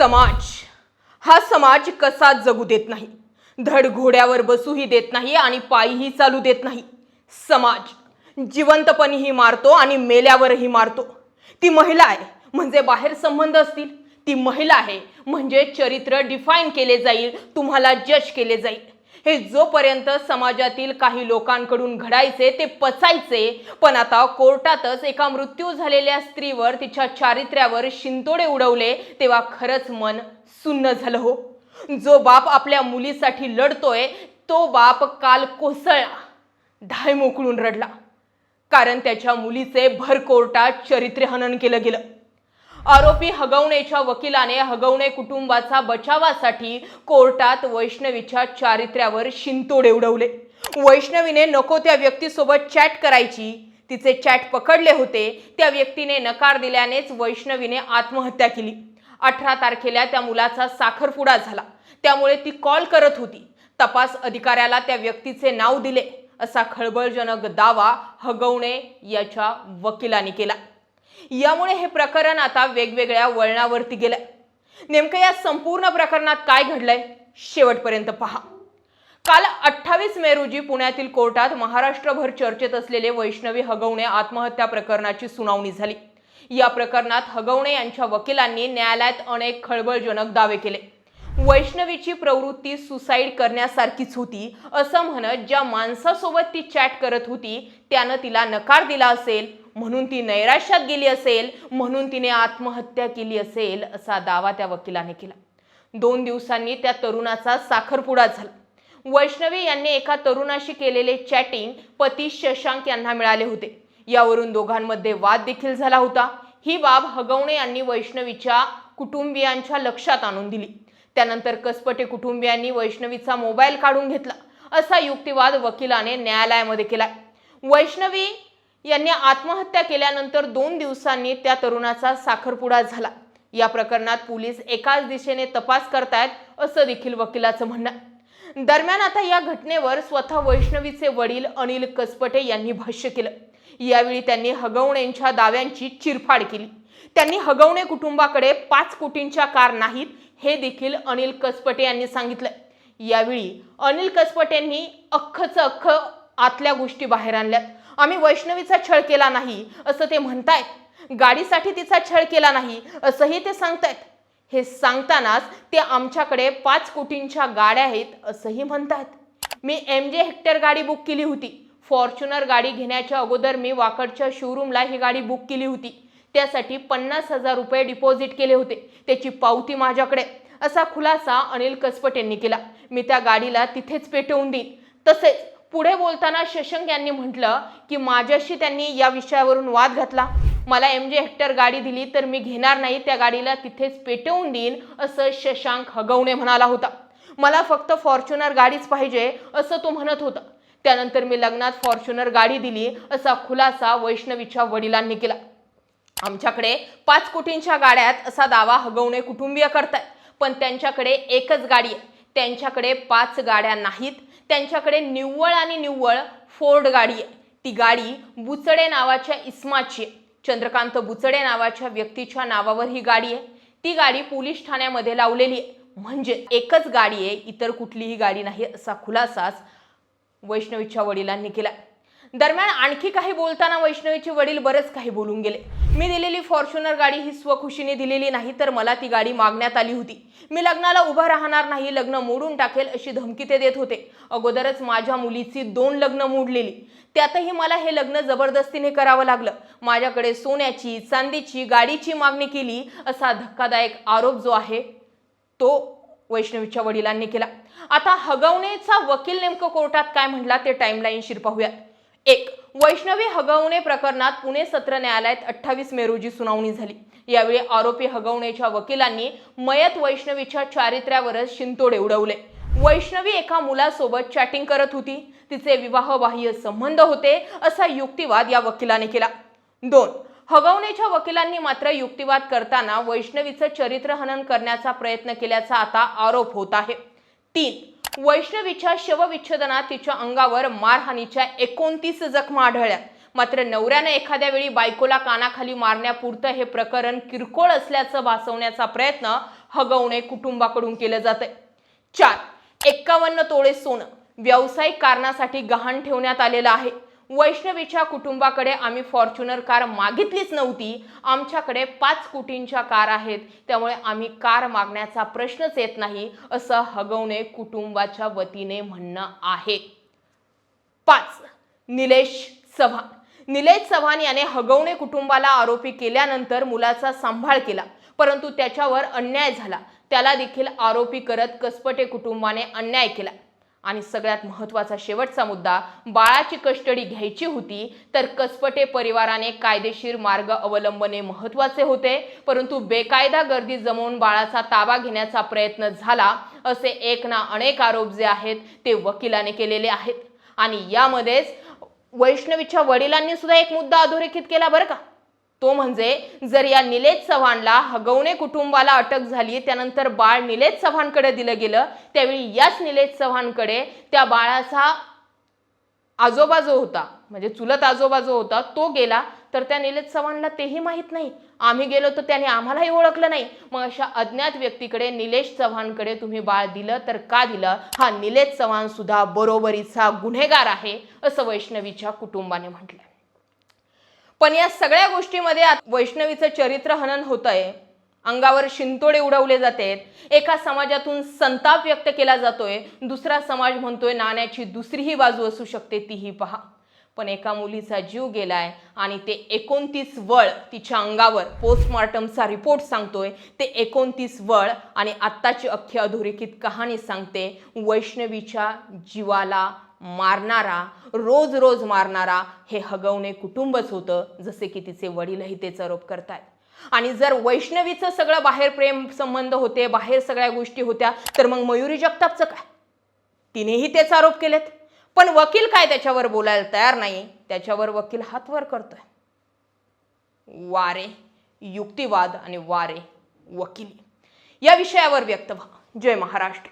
समाज. हा समाज कसा जगू देत नाही? धड घोड्यावर बसूही देत नाही आणि पायीही चालू देत नाही. समाज जिवंतपणीही मारतो आणि मेल्यावरही मारतो. ती महिला आहे म्हणजे बाहेर संबंध असतील. ती महिला आहे म्हणजे चरित्र डिफाईन केले जाईल तुम्हाला जज केले जाईल. हे जोपर्यंत समाजातील काही लोकांकडून घडायचे ते पचायचे पण आता कोर्टातच एका मृत्यू झालेल्या स्त्रीवर तिच्या चारित्र्यावर शिंतोडे उडवले तेव्हा खरंच मन सुन्न झालं हो. जो बाप आपल्या मुलीसाठी लढतोय तो बाप काल कोसळला धाय मोकळून रडला. कारण त्याच्या मुलीचे भर कोर्टात चरित्रहनन केलं गेलं. आरोपी हगवणेच्या वकिलाने हगवणे कुटुंबाचा बचावासाठी कोर्टात वैष्णवीच्या चारित्र्यावर शिंतोडे उडवले. वैष्णवीने नको त्या व्यक्तीसोबत चॅट करायची. तिचे चॅट पकडले होते. त्या व्यक्तीने नकार दिल्यानेच वैष्णवीने आत्महत्या केली. अठरा तारखेला त्या मुलाचा साखरपुडा झाला. त्यामुळे ती कॉल करत होती. तपास अधिकाऱ्याला त्या व्यक्तीचे नाव दिले. असा खळबळजनक दावा हगवणे याच्या वकिलांनी केला. यामुळे हे प्रकरण आता वेगवेगळ्या वळणावरती गेलंय. नेमकं या संपूर्ण प्रकरणात काय घडलंय? शेवटपर्यंत पहा. काल अठ्ठावीस मे रोजी पुण्यातील कोर्टात महाराष्ट्रभर चर्चेत असलेले वैष्णवी हगवणे आत्महत्या प्रकरणाची सुनावणी झाली. या प्रकरणात हगवणे यांच्या वकिलांनी न्यायालयात अनेक खळबळजनक दावे केले. वैष्णवीची प्रवृत्ती सुसाईड करण्यासारखीच होती असं म्हणत ज्या माणसासोबत ती चॅट करत होती त्यानं तिला नकार दिला असेल म्हणून ती नैराश्यात गेली असेल म्हणून तिने आत्महत्या केली असेल असा दावा त्या वकिलाने केला. दोन दिवसांनी त्या तरुणाचा साखरपुडा झाला. वैष्णवी यांनी एका तरुणाशी केलेले चॅटिंग पती शशांक यांना मिळाले होते. यावरून दोघांमध्ये वाद देखील झाला होता. ही बाब हगवणे यांनी वैष्णवीच्या कुटुंबियांच्या लक्षात आणून दिली. त्यानंतर कसपटे कुटुंबियांनी वैष्णवीचा मोबाईल काढून घेतला असा युक्तिवाद वकिलाने न्यायालयामध्ये केला वैष्णवी यांनी आत्महत्या केल्यानंतर दोन दिवसांनी त्या तरुणाचा साखरपुडा झाला. या प्रकरणात पोलीस एकाच दिशेने तपास करतायत असं देखील वकिलाचं म्हणणं दरम्यान आता या घटनेवर स्वतः वैष्णवीचे वडील अनिल कसपटे यांनी भाष्य केलं. यावेळी त्यांनी हगवणेंच्या दाव्यांची चिरफाड केली. त्यांनी हगवणे कुटुंबाकडे पाच कोटींच्या कार नाहीत हे देखील अनिल कसपटे यांनी सांगितलं. यावेळी अनिल कसपटेंनी अख्खचं अख्ख आतल्या गोष्टी बाहेर आणल्यात. आम्ही वैष्णवीचा छळ केला नाही असं ते म्हणतायत. गाडीसाठी तिचा छळ केला नाही असंही ते सांगतायत. हे सांगतानाच ते आमच्याकडे पाच कोटींच्या गाड्या आहेत असंही म्हणतायत. मी एम जे हेक्टर गाडी बुक केली होती. फॉर्च्युनर गाडी घेण्याच्या अगोदर मी वाकडच्या शोरूमला ही गाडी बुक केली होती. त्यासाठी पन्नास हजार रुपये डिपॉझिट केले होते. त्याची पावती माझ्याकडे. असा खुलासा अनिल कसपट यांनी केला. मी त्या गाडीला तिथेच पेटवून देईन. तसेच पुढे बोलताना शशांक यांनी म्हटलं की माझ्याशी त्यांनी या विषयावरून वाद घातला. मला एम जे हेक्टर गाडी दिली तर मी घेणार नाही त्या गाडीला तिथेच पेटवून देईन असं शशांक हगवणे म्हणाला होता. मला फक्त फॉर्च्युनर गाडीच पाहिजे असं तो म्हणत होता. त्यानंतर मी लग्नात फॉर्च्युनर गाडी दिली असा खुलासा वैष्णवीच्या वडिलांनी केला. आमच्याकडे पाच कोटींच्या गाड्यात असा दावा हगवणे कुटुंबीय करतायत पण त्यांच्याकडे एकच गाडी आहे. त्यांच्याकडे पाच गाड्या नाहीत त्यांच्याकडे निव्वळ आणि निव्वळ फोर्ड गाडी आहे. ती गाडी बुचडे नावाच्या इस्माची आहे. चंद्रकांत बुचडे नावाच्या व्यक्तीच्या नावावर ही गाडी आहे. ती गाडी पोलीस ठाण्यामध्ये लावलेली आहे. म्हणजे एकच गाडी आहे इतर कुठलीही गाडी नाही असा खुलासाच वैष्णवीच्या वडिलांनी केला. दरम्यान आणखी काही बोलताना वैष्णवीचे वडील बरंच काही बोलून गेले. मी दिलेली फॉर्च्युनर गाडी ही स्वखुशीने दिलेली नाही तर मला ती गाडी मागण्यात आली होती. मी लग्नाला उभं राहणार नाही लग्न मोडून टाकेल अशी धमकी ते देत होते. अगोदरच माझ्या मुलीची दोन लग्न मोडलेली. त्यातही मला हे लग्न जबरदस्तीने करावं लागलं. माझ्याकडे सोन्याची चांदीची गाडीची मागणी केली असा धक्कादायक आरोप जो आहे तो वैष्णवीच्या वडिलांनी केला. आता हगवणेचा वकील नेमकं कोर्टात काय म्हटला ते टाईमलाईनशीर पाहूयात एक वैष्णवी हगवणे प्रकरणात पुणे सत्र न्यायालयात अठ्ठावीस मे रोजी सुनावणी झाली. यावेळी आरोपी हगवणेच्या वकिलांनी मयत वैष्णवीच्या चारित्र्यावरच शिंतोडे उडवले. वैष्णवी एका मुलासोबत चॅटिंग करत होती. तिचे विवाहबाह्य संबंध होते असा युक्तिवाद या वकिलाने केला. दोन हगवणेच्या वकिलांनी मात्र युक्तिवाद करताना वैष्णवीचं चरित्रहनन करण्याचा प्रयत्न केल्याचा आता आरोप होत आहे. तीन वैष्णवीच्या शवविच्छेदनात तिच्या अंगावर मारहाणीच्या एकोणतीस जखमा आढळल्या. मात्र नवऱ्यानं एखाद्या वेळी बायकोला कानाखाली मारण्यापुरतं हे प्रकरण किरकोळ असल्याचं भासवण्याचा प्रयत्न हगवणे कुटुंबाकडून केलं जातंय. चार एक्कावन्न तोळे सोनं व्यावसायिक कारणासाठी गहाण ठेवण्यात आलेलं आहे. वैष्णवीच्या कुटुंबाकडे आम्ही फॉर्च्युनर कार मागितलीच नव्हती. आमच्याकडे पाच कोटींच्या कार आहेत. त्यामुळे आम्ही कार मागण्याचा प्रश्नच येत नाही असं हगवणे कुटुंबाच्या वतीने म्हणणं आहे. पाच निलेश चव्हाण. निलेश चव्हाण याने हगवणे कुटुंबाला आरोपी केल्यानंतर मुलाचा सांभाळ केला परंतु त्याच्यावर अन्याय झाला. त्याला देखील आरोपी करत कसपटे कुटुंबाने अन्याय केला. आणि सगळ्यात महत्त्वाचा शेवटचा मुद्दा बाळाची कस्टडी घ्यायची होती तर कसपटे परिवाराने कायदेशीर मार्ग अवलंबने महत्त्वाचे होते. परंतु बेकायदा गर्दी जमवून बाळाचा ताबा घेण्याचा प्रयत्न झाला असे एक ना अनेक आरोप जे आहेत ते वकिलाने केलेले आहेत. आणि यामध्येच वैष्णवीच्या वडिलांनी सुद्धा एक मुद्दा अधोरेखित केला बरं का? तो म्हणजे जर या निलेश चव्हाणला हगवणे कुटुंबाला अटक झाली त्यानंतर बाळ निलेश चव्हाणकडे दिलं गेलं त्यावेळी याच निलेश चव्हाणकडे त्या बाळाचा आजोबा जो होता म्हणजे चुलत आजोबा जो होता तो गेला. तर त्या निलेश चव्हाणला तेही माहीत नाही. आम्ही गेलो तर त्याने आम्हालाही ओळखलं नाही. मग अशा अज्ञात व्यक्तीकडे निलेश चव्हाणकडे तुम्ही बाळ दिलं तर का दिलं? हा निलेश चव्हाण सुद्धा बरोबरीचा गुन्हेगार आहे असं वैष्णवीच्या कुटुंबाने म्हटलंय. पण या सगळ्या गोष्टीमध्ये वैष्णवीचं चरित्र हनन होत आहे अंगावर शिंतोडे उडवले जाते एका समाजातून संताप व्यक्त केला जातोय. दुसरा समाज म्हणतोय नाण्याची दुसरीही बाजू असू शकते तीही पहा. पण एका मुलीचा जीव गेलाय आणि ते एकोणतीस वळ तिच्या अंगावर पोस्टमॉर्टमचा रिपोर्ट सांगतोय. ते एकोणतीस वळ आणि आत्ताची अख्खी अधोरेखित कहाणी सांगते. वैष्णवीच्या जीवाला मारणारा रोज रोज मारणारा हे हगवणे कुटुंबच होतं जसे की तिचे वडीलही तेच आरोप करतायत. आणि जर वैष्णवीचं सगळं बाहेर प्रेम संबंध होते बाहेर सगळ्या गोष्टी होत्या तर मग मयुरी जगतापचं काय? तिनेही तेच आरोप केलेत. पण वकील काय त्याच्यावर बोलायला तयार नाही? त्याच्यावर वकील हातवर करतोय. वारे युक्तिवाद आणि वारे वकिली. या विषयावर व्यक्त व्हा. जय महाराष्ट्र.